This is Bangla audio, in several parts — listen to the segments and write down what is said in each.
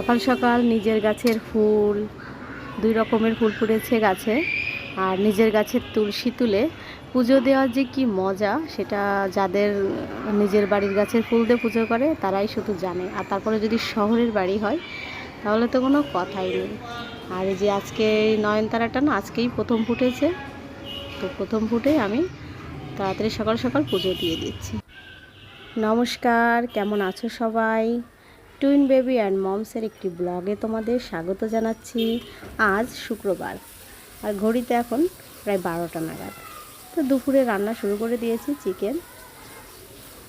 সকাল সকাল নিজের গাছের ফুল, দুই রকমের ফুল ফুটেছে গাছে। আর নিজের গাছের তুলসী তুলে পুজো দেওয়ার যে কি মজা, সেটা যাদের নিজের বাড়ির গাছের ফুল দিয়ে পুজো করে, তারাই শুধু জানে। আর তারপরে যদি শহরের বাড়ি হয়, তাহলে তো কোনো কথাই নেই। আর এই যে আজকে নয়নতারাটা না, আজকেই প্রথম ফুটেছে। তো প্রথম ফুটে আমি তাড়াতাড়ি সকাল সকাল পুজো দিয়ে দিচ্ছি। নমস্কার, কেমন আছো সবাই? টুইন বেবি অ্যান্ড মমসের একটি ব্লগে তোমাদের স্বাগত জানাচ্ছি। আজ শুক্রবার, আর ঘড়িতে এখন প্রায় বারোটা নাগাদ। তো দুপুরে রান্না শুরু করে দিয়েছি চিকেন।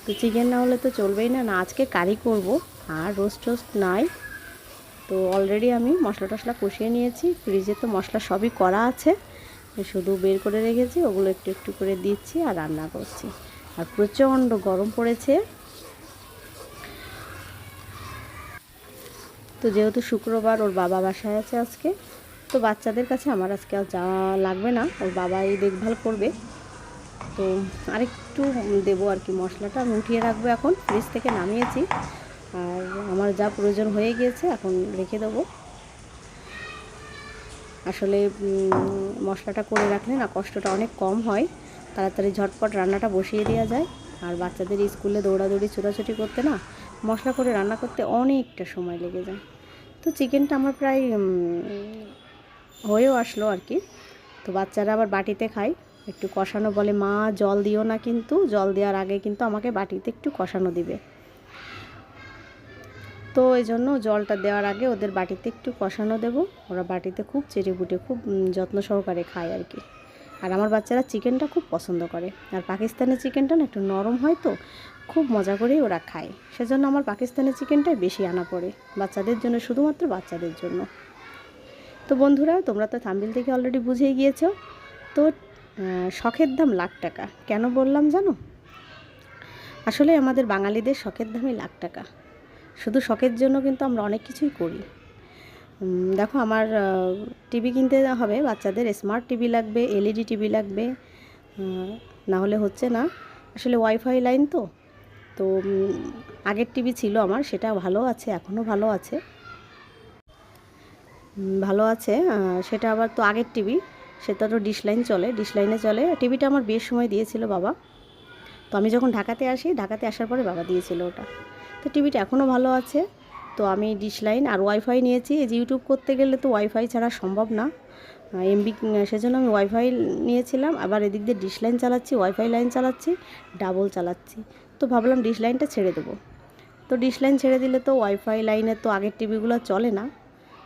তো চিকেন না হলে তো চলবেই না না আজকে কারি করব, আর রোস্ট টোস্ট নাই। তো অলরেডি আমি মশলা টশলা কষিয়ে নিয়েছি, ফ্রিজে তো মশলা সবই করা আছে। শুধু বের করে রেখেছি, ওগুলো একটু একটু করে দিচ্ছি আর রান্না করছি। আর প্রচণ্ড গরম পড়েছে তো যেহেতু শুক্রবার ওর বাবা বাসায় আছে আজকে, তো বাচ্চাদের কাছে আমার আজকে আর যাওয়া লাগবে না, ওর বাবাই দেখভাল করবে। তো আরেকটু দেবো আর কি মশলাটা, আমি উঠিয়ে রাখব এখন ফ্রিজ থেকে নামিয়েছি। আর আমার যা প্রয়োজন হয়ে গিয়েছে এখন রেখে দেবো। আসলে মশলাটা করে রাখলে না কষ্টটা অনেক কম হয়। তাড়াতাড়ি ঝটপট রান্নাটা বসিয়ে দেওয়া যায়। আর বাচ্চাদের স্কুলে দৌড়াদৌড়ি, ছোটাছুটি করতে না মশলা করে রান্না করতে অনেকটা সময় লেগে যায়। তো চিকেনটা আমার প্রায় হয়েও আসলো আর কি। তো বাচ্চারা আবার বাটিতে খায়। একটু কষানো বলে, মা, জল দিও না কিন্তু, জল দেওয়ার আগে কিন্তু আমাকে বাটিতে একটু কষানো দিবে। তো এই জন্য জলটা দেওয়ার আগে ওদের বাটিতে একটু কষানো দেব। ওরা বাটিতে খুব চেটে বুটে খুব যত্ন সহকারে খায় আর কি। আর আমার বাচ্চারা চিকেনটা খুব পছন্দ করে। আর পাকিস্তানি চিকেনটা না একটু নরম হয় তো, খুব মজা করেই ওরা খায়। সেজন্য আমার পাকিস্তানি চিকেনটাই বেশি আনা পড়ে, বাচ্চাদের জন্য, শুধুমাত্র বাচ্চাদের জন্য। তো বন্ধুরা, তোমরা তো থাম্বিল থেকে অলরেডি বুঝেই গিয়েছো। তো শখের দাম লাখ টাকা। কেন বললাম জানো? আসলে আমাদের বাঙালিদের শখের দামই লাখ টাকা। শুধু শখের জন্য কিন্তু আমরা অনেক কিছুই করি। দেখো আমার টিভি কিনতে হবে, বাচ্চাদের স্মার্ট টিভি লাগবে এলইডি টিভি লাগবে না হলে হচ্ছে না। আসলে ওয়াইফাই লাইন তো তো আগের টিভি ছিল আমার, সেটা ভালো আছে এখনও ভালো আছে। ভালো আছে সেটা আবার তো আগের টিভি, সেটা তো ডিশ লাইন চলে ডিশ লাইনে চলে। টিভিটা আমার বিয়ের সময় দিয়েছিল বাবা। তো আমি যখন ঢাকাতে আসি, ঢাকাতে আসার পরে বাবা দিয়েছিল ওটা। তো টিভিটা এখনও ভালো আছে। তো আমি ডিশ লাইন আর ওয়াইফাই নিয়েছি। এই যে ইউটিউব করতে গেলে তো ওয়াইফাই ছাড়া সম্ভব না। এমবি সেজন্য আমি ওয়াইফাই নিয়েছিলাম। আবার এদিক দিয়ে ডিশ লাইন চালাচ্ছি ওয়াইফাই লাইন চালাচ্ছি ডাবল চালাচ্ছি। তো ভাবলাম ডিশ লাইনটা ছেড়ে দেবো। তো ডিশ লাইন ছেড়ে দিলে তো ওয়াইফাই লাইনে তো আগের টিভিগুলো চলে না।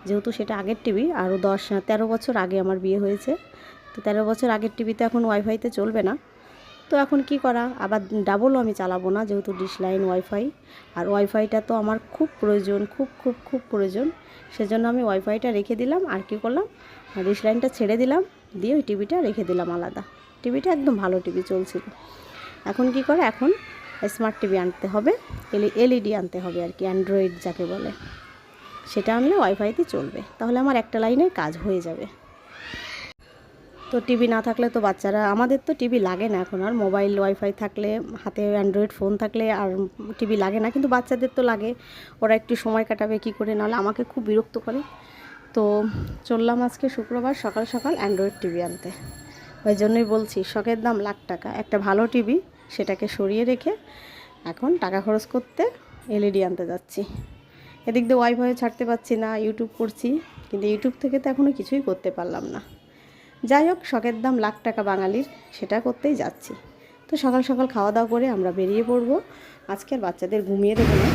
যেহেতু সেটা আগের টিভি আরও দশ, তেরো বছর আগে আমার বিয়ে হয়েছে। তো তেরো বছর আগের টিভিতে এখন ওয়াইফাইতে চলবে না। তো এখন কি করা? আবার ডাবলও আমি চালাবো না, যেহেতু ডিশ লাইন ওয়াইফাই আর ওয়াইফাইটা তো আমার খুব প্রয়োজন, খুব খুব খুব প্রয়োজন। সেজন্য আমি ওয়াইফাইটা রেখে দিলাম, আর কি করলাম? ডিশ লাইনটা ছেড়ে দিলাম, দিয়ে ওই টিভিটা রেখে দিলাম আলাদা। টিভিটা একদম ভালো টিভি চলছিল। এখন কি করে? এখন স্মার্ট টিভি আনতে হবে এলই এলইডি আনতে হবে আর কি অ্যান্ড্রয়েড যাকে বলে। সেটা আনলে ওয়াইফাইতে চলবে। তাহলে আমার একটা লাইনের কাজ হয়ে যাবে। তো টিভি না থাকলে তো বাচ্চারা, আমাদের তো টিভি লাগে না এখন, আর মোবাইল ওয়াইফাই থাকলে, হাতে অ্যান্ড্রয়েড ফোন থাকলে আর টিভি লাগে না, কিন্তু বাচ্চাদের তো লাগে। ওরা একটু সময় কাটাবে কী করে, নাহলে আমাকে খুব বিরক্ত করে। তো চললাম আজকে শুক্রবার, সকাল সকাল অ্যান্ড্রয়েড টিভি আনতে। ওই জন্যই বলছি, শখের দাম লাখ টাকা। একটা ভালো টিভি, সেটাকে সরিয়ে রেখে এখন টাকা খরচ করতে এলইডি আনতে যাচ্ছি। এদিক দিয়ে ওয়াইফাই ছাড়তে পারছি না ইউটিউব করছি, কিন্তু ইউটিউব থেকে তো এখনও কিছুই করতে পারলাম না। যাই হোক, শখের দাম লাখ টাকা বাঙালির, সেটা করতেই যাচ্ছি। তো সকাল সকাল খাওয়া দাওয়া করে আমরা বেরিয়ে পড়ব। আজকের বাচ্চাদের ঘুমিয়ে দেবো না।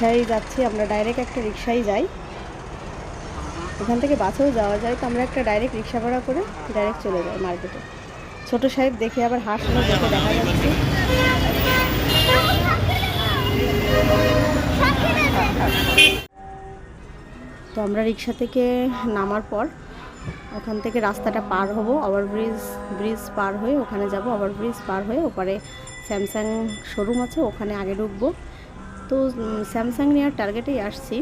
রিক্সায় যাচ্ছি, আমরা ডাইরেক্ট একটা রিক্সায় যাই। এখান থেকে বাসেও যাওয়া যায়, তো আমরা একটা ডাইরেক্ট রিক্সা ভাড়া করে ডাইরেক্ট চলে যাই মার্কেটে ছোট সাহেব দেখে আবার হাসলো দেখে দেখা যাচ্ছে। তো আমরা রিক্সা থেকে নামার পর ওখান থেকে রাস্তাটা পার হব ওভার ব্রিজ পার হয়ে ওখানে যাব ওভার ব্রিজ পার হয়ে ওপারে স্যামসাং শোরুম আছে, ওখানে আগে ঢুকবো। তো স্যামসাং নেওয়ার টার্গেটেই আসছি।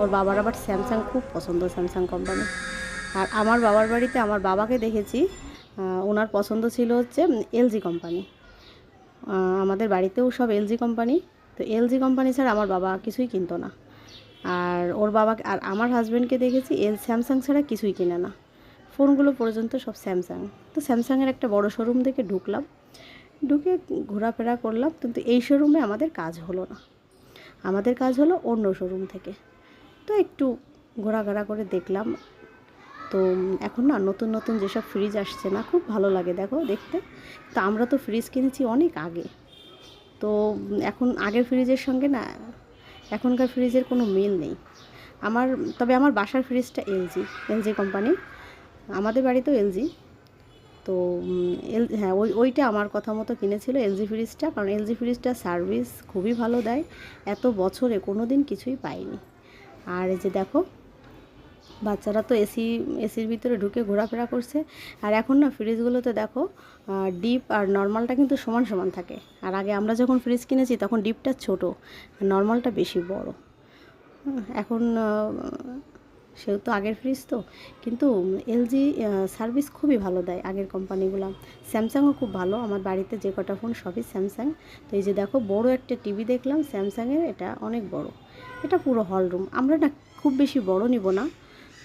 ওর বাবার আবার স্যামসাং, খুব পছন্দ স্যামসাং কোম্পানি আর আমার বাবার বাড়িতে আমার বাবাকে দেখেছি ওনার পছন্দ ছিল হচ্ছে এলজি কোম্পানি আমাদের বাড়িতেও সব এলজি কোম্পানি তো এলজি কোম্পানি ছাড়া আমার বাবা কিছুই কিনতো না। আর ওর বাবা, আর আমার হাজব্যান্ডকে দেখেছি, এল, স্যামসাং ছাড়া কিছুই কিনে না। ফোনগুলো পর্যন্ত সব স্যামসাং। তো স্যামসাংয়ের একটা বড় শোরুম থেকে ঢুকলাম। ঢুকে ঘোরাফেরা করলাম, কিন্তু এই শোরুমে আমাদের কাজ হলো না। আমাদের কাজ হলো অন্য শোরুম থেকে। তো একটু ঘোরাঘোরা করে দেখলাম। তো এখন না নতুন নতুন যেসব ফ্রিজ আসছে না, খুব ভালো লাগে দেখো দেখতে। তো আমরা তো ফ্রিজ কিনেছি অনেক আগে। তো এখন আগের ফ্রিজের সঙ্গে না এখনকার ফ্রিজের কোনো মিল নেই। আমার, তবে আমার বাসার ফ্রিজটা এলজি এলজি কোম্পানি আমাদের বাড়িতেও এলজি তো এল হ্যাঁ ওই, ওইটা আমার কথা মতো কিনেছিল এলজি ফ্রিজটা, কারণ এলজি ফ্রিজটা সার্ভিস খুবই ভালো দেয়। এত বছরে কোনো দিন কিছুই পাইনি। আর এই যে দেখো, বাচ্চারা তো এসি, এসির ভিতরে ঢুকে ঘোরাফেরা করছে। আর এখন না ফ্রিজগুলোতে দেখো ডিপ আর নর্মালটা কিন্তু সমান সমান থাকে। আর আগে আমরা যখন ফ্রিজ কিনেছি তখন ডিপটা ছোট, নর্মালটা বেশি বড়। এখন সেহেতু আগের ফ্রিজ তো। কিন্তু এলজি সার্ভিস খুবই ভালো দেয় আগের কোম্পানিগুলো। স্যামসাংও খুব ভালো। আমার বাড়িতে যে কটা ফোন সবই স্যামসাং। তো এই যে দেখো, বড় একটা টিভি দেখলাম, স্যামসাংয়ের, এটা অনেক বড়। এটা পুরো হল রুম। আমরা না খুব বেশি বড় নিব না।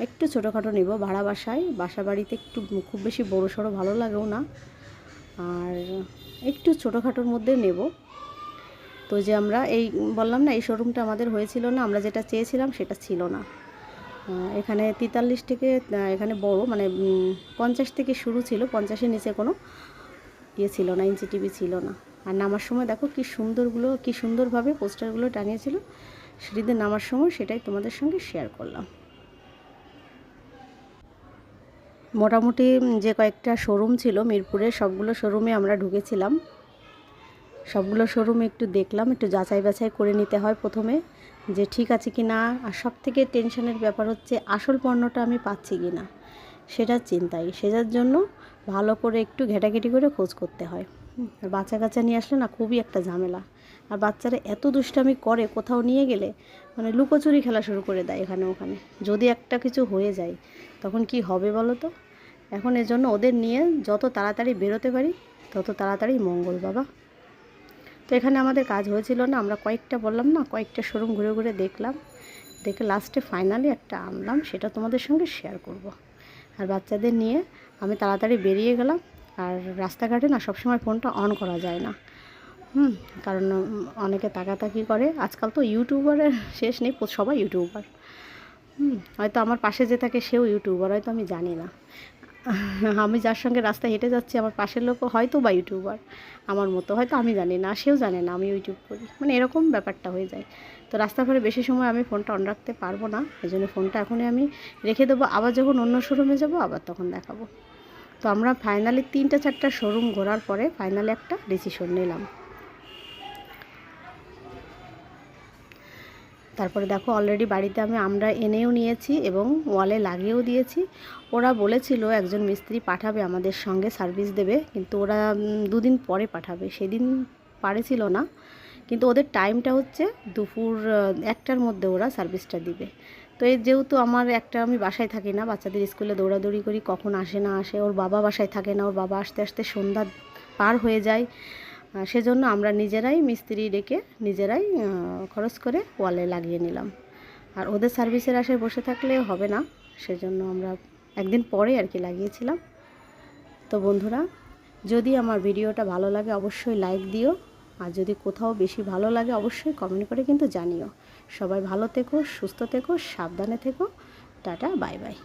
একটু ছোটোখাটো নিব ভাড়া বাসায়। বাসা বাড়িতে একটু খুব বেশি বড় সড়ো ভালো লাগেও না। আর একটু ছোটোখাটোর মধ্যে নেব। তো যে আমরা এই, বললাম না, এই শোরুমটা আমাদের হয়েছিল না। আমরা যেটা চেয়েছিলাম সেটা ছিল না। এখানে তেতাল্লিশ থেকে এখানে বড় মানে পঞ্চাশ থেকে শুরু ছিল, পঞ্চাশের নিচে কোনো ইয়ে ছিল না, ইঞ্চি টিভি ছিল না। আর নামার সময় দেখো কি সুন্দরগুলো, কি সুন্দরভাবে পোস্টারগুলো টাঙিয়েছিল সিঁড়িতে নামার সময় সেটাই তোমাদের সঙ্গে শেয়ার করলাম। মোটামুটি যে কয়েকটা শোরুম ছিল, মিরপুরে সবগুলো শোরুমে আমরা ঢুকেছিলাম। সবগুলো শোরুমে একটু দেখলাম, একটু যাচাই বাছাই করে নিতে হয় প্রথমে। যে ঠিক আছে কি না, আর সব থেকে টেনশনের ব্যাপার হচ্ছে আসল পণ্যটা আমি পাচ্ছি কি না, সেটার চিন্তাই। সেটার জন্য ভালো করে একটু ঘেটাঘেটি করে খোঁজ করতে হয়। আর বাচ্চা কাচ্চা নিয়ে আসলে না খুবই একটা ঝামেলা। আর বাচ্চারা এত দুষ্টামি করে কোথাও নিয়ে গেলে মানে লুকোচুরি খেলা শুরু করে দেয় এখানে ওখানে। যদি একটা কিছু হয়ে যায়, তখন কি হবে বলো তো? এখন এজন্য ওদের নিয়ে যত তাড়াতাড়ি বেরোতে পারি, তত তাড়াতাড়ি মঙ্গল বাবা। এখানে আমাদের কাজ হয়েছিল না, আমরা কয়েকটা বললাম না, কয়েকটা শোরুম ঘুরে ঘুরে দেখলাম, দেখে লাস্টে ফাইনালি একটা আনলাম, সেটা তোমাদের সঙ্গে শেয়ার করব। আর বাচ্চাদের নিয়ে আমি তাড়াতাড়ি বেরিয়ে গেলাম, আর রাস্তাঘাটে না সবসময় ফোনটা অন করা যায় না। হুম, কারণ অনেকে তাকাতাকি করে, আজকাল তো ইউটিউবারের শেষ নেই, সবাই ইউটিউবার হুম, হয়তো আমার পাশে যে থাকে সেও ইউটিউবার হয়তো আমি জানি না। আমি যার সঙ্গে রাস্তায় হেঁটে যাচ্ছি, আমার পাশের লোকও হয়তো বা ইউটিউবার। আমার মতো হয়তো, আমি জানি না, সেও জানে না, আমি ইউটিউব করি। মানে এরকম ব্যাপারটা হয়ে যায়। তো রাস্তাঘাটে বেশি সময় আমি ফোনটা অন রাখতে পারব না, এই জন্য ফোনটা এখনই আমি রেখে দেবো। আবার যখন অন্য শোরুমে যাব, আবার তখন দেখাবো। তো আমরা ফাইনালি তিনটা, চারটা শোরুম ঘোরার পরে ফাইনালি একটা ডিসিশন নিলাম। তারপরে দেখো অলরেডি বাড়িতে আমি আমরা এনেও নিয়েছি এবং ওয়ালে লাগিয়েও দিয়েছি। ওরা বলেছিল একজন মিস্ত্রি পাঠাবে আমাদের সঙ্গে সার্ভিস দেবে, কিন্তু ওরা দুদিন পরে পাঠাবে, সেদিন পারেছিল না। কিন্তু ওদের টাইমটা হচ্ছে দুপুর একটার মধ্যে ওরা সার্ভিসটা দিবে। তো এই যেহেতু আমার একটা আমি বাসায় থাকি না, বাচ্চাদের স্কুলে দৌড়াদৌড়ি করি, কখন আসে না আসে, ওর বাবা বাসায় থাকে না, ওর বাবা আসতে আসতে সন্ধ্যা পার হয়ে যায়। সেজন্য আমরা নিজেরাই মিস্ত্রি ডেকে নিজেরাই খরচ করে ওয়ালে লাগিয়ে নিলাম। আর ওদের সার্ভিসের আশায় বসে থাকলে হবে না, সেজন্য আমরা একদিন পরে আর কি লাগিয়েছিলাম। তো বন্ধুরা, যদি আমার ভিডিওটা ভালো লাগে অবশ্যই লাইক দিও, আর যদি কোথাও বেশি ভালো লাগে অবশ্যই কমেন্ট করে কিন্তু জানিও। সবাই ভালো থেকো, সুস্থ থেকো, সাবধানে থেকো, টাটা, বাই বাই।